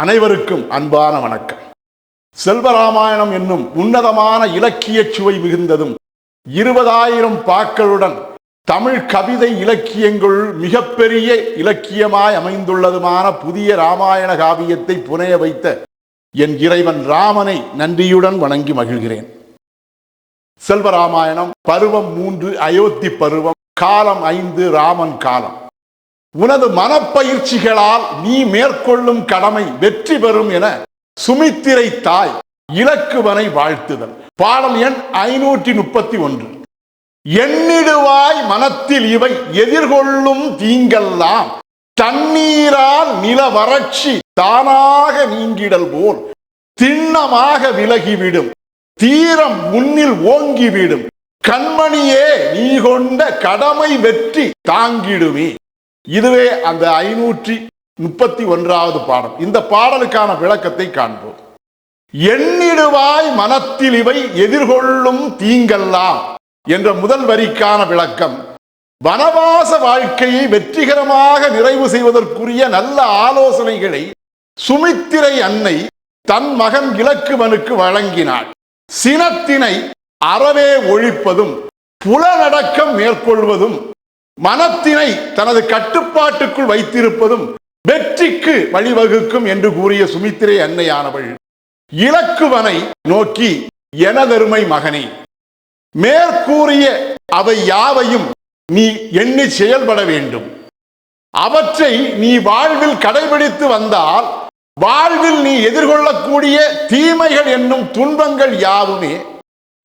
அனைவருக்கும் அன்பான வணக்கம். செல்வராமாயணம் என்னும் உன்னதமான இலக்கிய சுவை மிகுந்ததும் இருபதாயிரம் பாக்களுடன் தமிழ் கவிதை இலக்கியங்கள் மிகப்பெரிய இலக்கியமாய் அமைந்துள்ளதுமான புதிய ராமாயண காவியத்தை புனைய வைத்த என் இறைவன் ராமனை நன்றியுடன் வணங்கி மகிழ்கிறேன். செல்வராமாயணம் பருவம் மூன்று அயோத்தி பருவம் காலம் ஐந்து ராமன் காலம். உனது மனப்பயிற்சிகளால் நீ மேற்கொள்ளும் கடமை வெற்றி பெறும் என சுமித்திரை தாய் இலக்குவனை வாழ்த்துதல். பாடல் எண் ஐநூற்றி முப்பத்தி ஒன்று. எண்ணிடுவாய் மனத்தில் இவை எதிர்கொள்ளும் தீங்கெல்லாம் தண்ணீரால் நில வறட்சி தானாக நீங்கிடல் போல். திண்ணமாக விலகிவிடும். தீரம் முன்னில் ஓங்கிவிடும். கண்மணியே நீ கொண்ட கடமை வெற்றி தாங்கிடுமே. இதுவே அந்த ஐநூற்றி முப்பத்தி ஒன்றாவது பாடல். இந்த பாடலுக்கான விளக்கத்தை காண்போம். எண்ணிடுவாய் மனத்தில் இவை எதிர்கொள்ளும் தீங்கல்லாம் என்ற முதல் வரிக்கான விளக்கம். வனவாச வாழ்க்கையை வெற்றிகரமாக நிறைவு செய்வதற்குரிய நல்ல ஆலோசனைகளை சுமித்திரை அன்னை தன் மகன் இலக்குவனுக்கு வழங்கினாள். சினத்தினை அறவே ஒழிப்பதும் புலநடக்கம் மேற்கொள்வதும் மனத்தினை தனது கட்டுப்பாட்டுக்குள் வைத்திருப்பதும் வெற்றிக்கு வழிவகுக்கும் என்று கூறிய சுமித்திரை அன்னையானவள். இலக்குவனை நோக்கி எனதருமை மகனே மேற்கூறிய அவை யாவையும் நீ எண்ணி செயல்பட வேண்டும். அவற்றை நீ வாழ்வில் கடைபிடித்து வந்தால் வாழ்வில் நீ எதிர்கொள்ளக்கூடிய தீமைகள் என்னும் துன்பங்கள் யாவுமே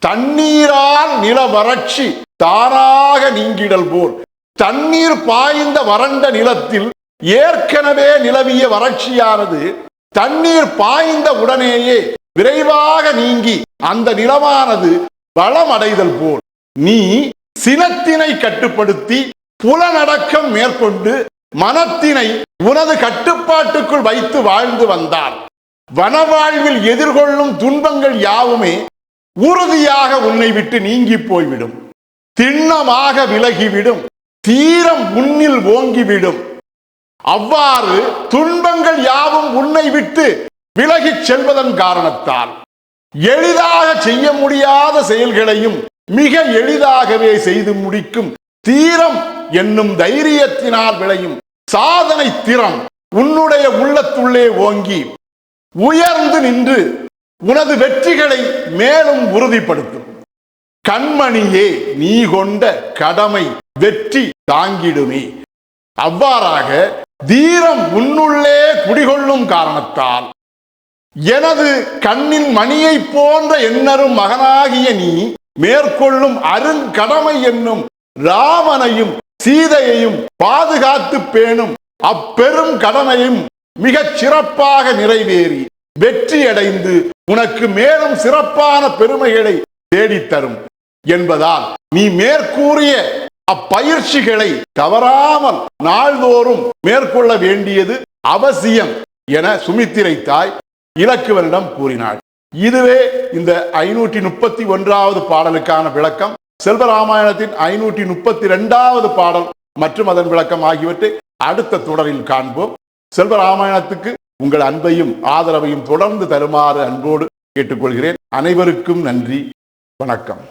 தண்ணீரால் நில வறட்சி தானாக நீங்கிடல் போல் தண்ணீர் பாய்ந்த வறண்ட நிலத்தில் ஏற்கனவே நிலவிய வறட்சியானது தண்ணீர் பாய்ந்த உடனேயே விரைவாக நீங்கி அந்த நிலமானது வளமடைதல் போல் நீ சினத்தினை கட்டுப்படுத்தி புலனடக்கம் மேற்கொண்டு மனத்தினை உனது கட்டுப்பாட்டுக்குள் வைத்து வாழ்ந்து வந்தார். வனவாழ்வில் எதிர்கொள்ளும் துன்பங்கள் யாவுமே உறுதியாக உன்னை விட்டு நீங்கி போய்விடும். திண்ணமாக விலகிவிடும். தீரம் உன்னில் ஓங்கிவிடும். அவ்வாறு துன்பங்கள் யாவும் உன்னை விட்டு விலகிச் செல்வதன் காரணத்தால். எளிதாக செய்ய முடியாத செயல்களையும் மிக எளிதாகவே செய்து முடிக்கும் தீரம் என்னும் தைரியத்தினால் விளையும் சாதனை திறம் உன்னுடைய உள்ளத்துள்ளே ஓங்கி உயர்ந்து நின்று உனது வெற்றிகளை மேலும் உறுதிப்படுத்தும். கண்மணியே நீ கொண்ட கடமை வெற்றி தாங்கிடுமே. அவ்வாறாக தீரம் உன்னுள்ளே குடிகொள்ளும் காரணத்தால். எனது கண்ணின் மணியை போன்ற எண்ணரும் மகனாகிய நீ மேற்கொள்ளும் அருங்கடமை என்னும் ராமனையும் சீதையையும் பாதுகாத்து பேணும் அப்பெரும் கடமையும் மிகச் சிறப்பாக நிறைவேறி வெற்றியடைந்து உனக்கு மேலும் சிறப்பான பெருமைகளை தேடித்தரும். என்பதால் நீ மேற்கூறிய அப்பயிற்சிகளை தவறாமல் நாள்தோறும் மேற்கொள்ள வேண்டியது அவசியம் என சுமித்திரை தாய் இலக்குவனிடம் கூறினாள். இதுவே இந்த ஐநூற்றி முப்பத்தி ஒன்றாவது பாடலுக்கான விளக்கம். செல்வராமாயணத்தின் ஐநூற்றி முப்பத்தி இரண்டாவது பாடல் மற்றும் அதன் விளக்கம் ஆகியவற்றை அடுத்த தொடரில் காண்போம். செல்வராமாயணத்துக்கு உங்கள் அன்பையும் ஆதரவையும் தொடர்ந்து தருமாறு அன்போடு கேட்டுக்கொள்கிறேன். அனைவருக்கும் நன்றி. வணக்கம்.